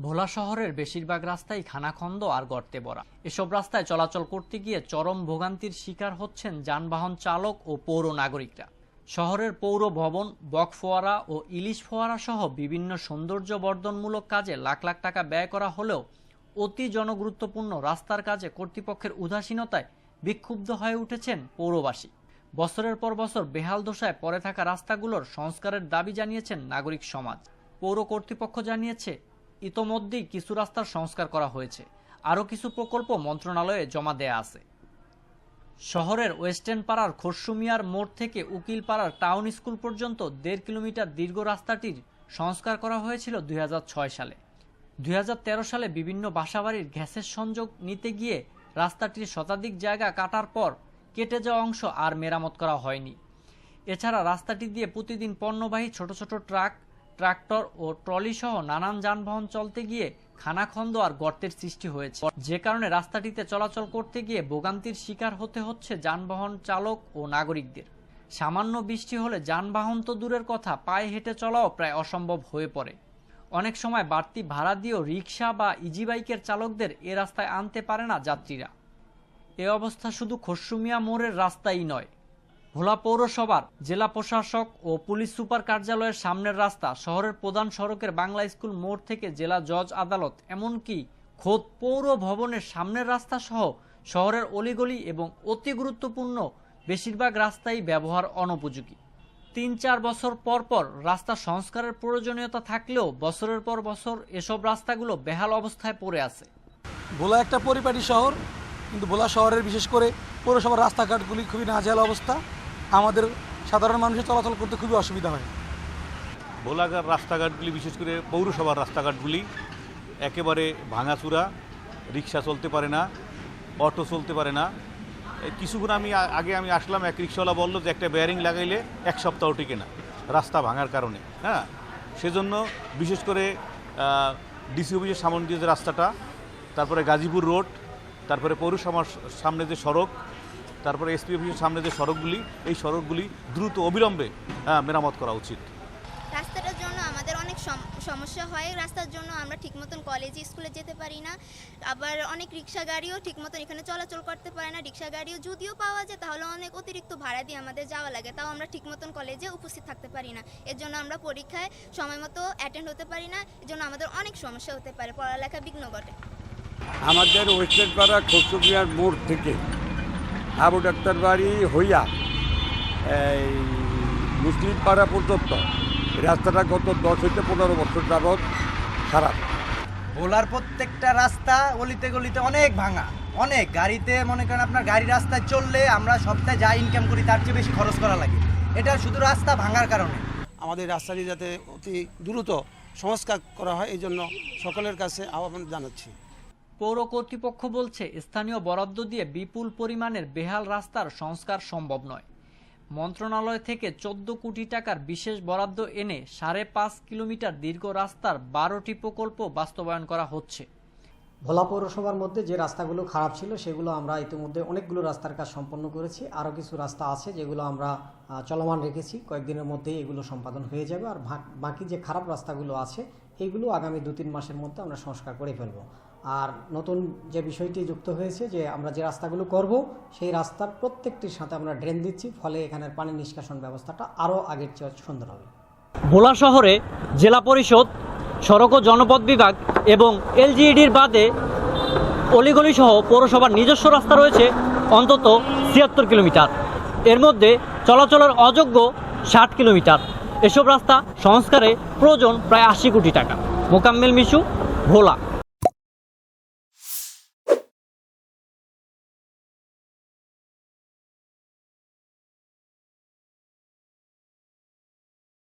ভোলা শহরের বেশিরভাগ রাস্তাই খানাখন্দ আর গর্তে ভরা। এসব রাস্তায় চলাচল করতে গিয়ে চরম ভোগান্তির শিকার হচ্ছেন যানবাহন চালক ও পৌর নাগরিকরা। শহরের পৌর ভবন, বক ফোয়ারা ও ইলিশ ফোয়ারা সহ বিভিন্ন সৌন্দর্য বর্ধনমূলক কাজে লাখ লাখ টাকা ব্যয় করা হলেও অতি জনগুরুত্বপূর্ণ রাস্তার কাজে কর্তৃপক্ষের উদাসীনতায় বিক্ষুব্ধ হয়ে উঠেছেন পৌরবাসী। বছরের পর বছর বেহাল দশায় পড়ে থাকা রাস্তাগুলোর সংস্কারের দাবি জানিয়েছেন নাগরিক সমাজ। পৌর কর্তৃপক্ষ জানিয়েছে ইতোমধ্যেই কিছু রাস্তার সংস্কার করা হয়েছে। আরও কিছু প্রকল্প মন্ত্রণালয়ে জমা দেয়া আছে। শহরের ওয়েস্টার্ন পাড়ার খরসুমিয়ার মোড় থেকে উকিল পাড়ার টাউন স্কুল পর্যন্ত দেড় কিলোমিটার দীর্ঘ রাস্তাটির সংস্কার করা হয়েছিল দুই হাজার ছয় সালে। দুই হাজার তেরো সালে বিভিন্ন বাসাবাড়ির গ্যাসের সংযোগ নিতে গিয়ে রাস্তাটির শতাধিক জায়গা কাটার পর কেটে যাওয়া অংশ আর মেরামত করা হয়নি। এছাড়া রাস্তাটি দিয়ে প্রতিদিন পণ্যবাহী ছোট ছোট ট্রাক ট্রাক্টর ও ট্রলি সহ নানান যানবাহন চলতে গিয়ে খানাখন্দ আর গর্তের সৃষ্টি হয়েছে। যে কারণে রাস্তাটিতে চলাচল করতে গিয়ে ভোগান্তির শিকার হতে হচ্ছে যানবাহন চালক ও নাগরিকদের। সামান্য বৃষ্টি হলে যানবাহন তো দূরের কথা, পায়ে হেঁটে চলাও প্রায় অসম্ভব হয়ে পড়ে। অনেক সময় বাড়তি ভাড়া দিয়েও রিক্সা বা ইজি বাইকের চালকদের এ রাস্তায় আনতে পারে না যাত্রীরা। এ অবস্থা শুধু খসরুমিয়া মোড়ের রাস্তাই নয় ভোলা পৌরসভার জেলা প্রশাসক ও পুলিশ সুপার কার্যালয়ের সামনের রাস্তা শহরের প্রধান সড়কের বাংলা স্কুল মোড় থেকে জেলা জজ আদালত, এমনকি খোদ পৌর ভবনের সামনের রাস্তা সহ শহরের অলিগলি এবং অতি গুরুত্বপূর্ণ বেশিরভাগ রাস্তাই ব্যবহার অনুপযোগী। তিন চার বছর পর পর রাস্তা সংস্কারের প্রয়োজনীয়তা থাকলেও বছরের পর বছর এসব রাস্তাগুলো বেহাল অবস্থায় পড়ে আছে। ভোলা একটা পরিপাটি শহর, কিন্তু ভোলা শহরের বিশেষ করে পৌরসভার রাস্তাঘাটগুলি খুবই নাজেহাল অবস্থা। আমাদের সাধারণ মানুষের চলাচল করতে খুবই অসুবিধা হয়। ভোলাঘাট রাস্তাঘাটগুলি, বিশেষ করে পৌরসভার রাস্তাঘাটগুলি, একেবারে ভাঙাচুরা, রিক্সা চলতে পারে না, অটো চলতে পারে না। কিছুক্ষণ আমি আগে আমি আসলাম, এক রিক্সাওয়ালা বলল যে একটা বেয়ারিং লাগাইলে এক সপ্তাহ টিকে না, রাস্তা ভাঙার কারণে হ্যাঁ? সেজন্য বিশেষ করে ডিসি অফিসের সামনে দিয়ে যে রাস্তাটা, তারপরে গাজীপুর রোড, তারপরে পৌরসভার সামনে যে সড়ক তারপরে এসপি অফিসের সামনে যে সড়কগুলি এই সড়কগুলি দ্রুত অবিলম্বে হ্যাঁ, মেরামত করা উচিত। রাস্তাটার জন্য আমাদের অনেক সম- সমস্যা হয়। রাস্তার জন্য আমরা ঠিক মতন কলেজে স্কুলে যেতে পারি না। আবার অনেক রিক্সা গাড়িও ঠিক মতন এখানে চলাচল করতে পারে না। রিক্সা গাড়িও যদিও পাওয়া যায় তাহলে অনেক অতিরিক্ত ভাড়া দিয়ে আমাদের যাওয়া লাগে। তাও আমরা ঠিক মতন কলেজে উপস্থিত থাকতে পারি না। এর জন্য আমরা পরীক্ষায় সময় মতো অ্যাটেন্ড হতে পারি না। এর জন্য আমাদের অনেক সমস্যা হতে পারে পড়ালেখা বিঘ্ন ঘটে। আমাদের ওয়েস্টার্ন পাড়া খসুমিয়ার মোড় থেকে আবু ডাক্তার বাড়ি হইয়া এই মুসলিম পাড়া পর্যন্ত রাস্তাটা গত দশ হইতে পনেরো বছর যাবৎ খারাপ। ভোলার প্রত্যেকটা রাস্তা অলিতে গলিতে অনেক ভাঙা। অনেক গাড়িতে মনে করেন আপনার গাড়ি রাস্তায় চললে আমরা সপ্তাহে যা ইনকাম করি তার চেয়ে বেশি খরচ করা লাগে। এটা শুধু রাস্তা ভাঙার কারণে। আমাদের রাস্তাটি যাতে অতি দ্রুত সংস্কার করা হয় এই জন্য সকলের কাছে আহ্বান জানাচ্ছি। পৌর কর্তৃপক্ষ বলছে, স্থানীয় বরাদ্দ দিয়ে বিপুল পরিমাণের বেহাল রাস্তার সংস্কার সম্ভব নয়। মন্ত্রণালয় থেকে চোদ্দ কোটি টাকার বিশেষ বরাদ্দ এনে সাড়ে পাঁচ কিলোমিটার দীর্ঘ রাস্তার বারোটি প্রকল্প বাস্তবায়ন করা হচ্ছে। ভোলা পৌরসভার মধ্যে যে রাস্তাগুলো খারাপ ছিল, সেগুলো আমরা ইতিমধ্যে অনেকগুলো রাস্তার কাজ সম্পন্ন করেছি। আরও কিছু রাস্তা আছে যেগুলো আমরা চলমান রেখেছি। কয়েকদিনের মধ্যেই এগুলো সম্পাদন হয়ে যাবে। আর বাকি যে খারাপ রাস্তাগুলো আছে এইগুলো আগামী দু তিন মাসের মধ্যে আমরা সংস্কার করে ফেলব। আর নতুন যে বিষয়টি যুক্ত হয়েছে যে আমরা যে রাস্তাগুলো করব, সেই রাস্তার প্রত্যেকটির সাথে আমরা ড্রেন দিচ্ছি, ফলে এখানের পানি নিষ্কাশন ব্যবস্থাটা আরও আগের চেয়ে সুন্দর হবে। ভোলা শহরে জেলা পরিষদ, সড়ক ও জনপথ বিভাগ এবং এলজিইডির বাদে অলিগলি সহ পৌরসভার নিজস্ব রাস্তা রয়েছে অন্তত ছিয়াত্তর কিলোমিটার। এর মধ্যে চলাচলের অযোগ্য ষাট কিলোমিটার। এসব রাস্তা সংস্কারে প্রয়োজন প্রায় আশি কোটি টাকা। মোকাম্মেল মিশু ভোলা।